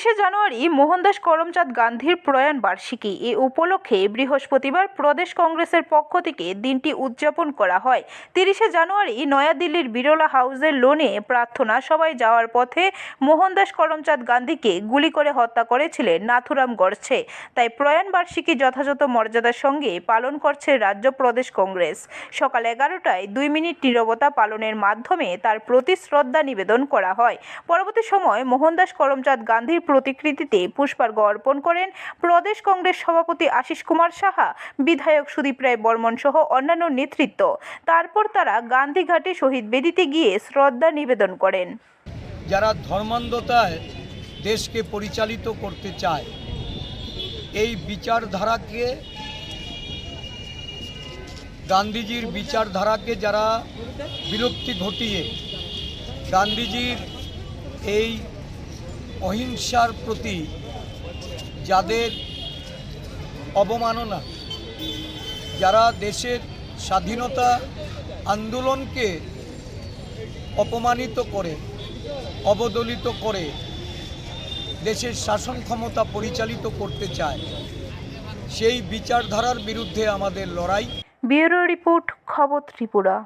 তিরিশে জানুয়ারি মোহনদাস করমচাঁদ গান্ধীর প্রয়াণ বার্ষিকী। এ উপলক্ষে বৃহস্পতিবার প্রদেশ কংগ্রেসের পক্ষ থেকে দিনটি উদযাপন করা হয়। তিরিশে জানুয়ারি নয়াদিল্লির বিরলা হাউসের লোনে প্রার্থনা সবাই যাওয়ার পথে মোহনদাস করমচাঁদ গান্ধীকে গুলি করে হত্যা করেছিলেন নাথুরাম গডছে। তাই প্রয়াণ বার্ষিকী যথাযথ মর্যাদার সঙ্গে পালন করছে রাজ্য প্রদেশ কংগ্রেস। সকাল এগারোটায় দুই মিনিট নীরবতা পালনের মাধ্যমে তার প্রতি শ্রদ্ধা নিবেদন করা হয়। পরবর্তী সময় মোহনদাস করমচাঁদ গান্ধীর প্রতিকৃতিতে পুষ্পার্ঘ অর্পণ করেন প্রদেশ কংগ্রেস সভাপতি আশিস কুমার সাহা, বিধায়ক সুদীপ রায় বর্মন সহ অন্যান্য নেতৃত্ব। তারপর তারা গান্ধীঘাটে শহীদ বেদিতে গিয়ে শ্রদ্ধা নিবেদন করেন। যারা ধর্মান্ধতায় দেশকে পরিচালিত করতে চায়, এই বিচারধারাকে, গান্ধীজির বিচারধারাকে যারা বিলুপ্তি ঘটিয়ে, গান্ধীজির এই অহিংসার প্রতি যাদের অবমাননা, যারা দেশের স্বাধীনতা আন্দোলনকে অপমানিত করে, অবদলিত করে, দেশের শাসন ক্ষমতা পরিচালিত করতে চায়, সেই বিচারধারার বিরুদ্ধে আমাদের লড়াই। ব্যুরো রিপোর্ট খবর ত্রিপুরা।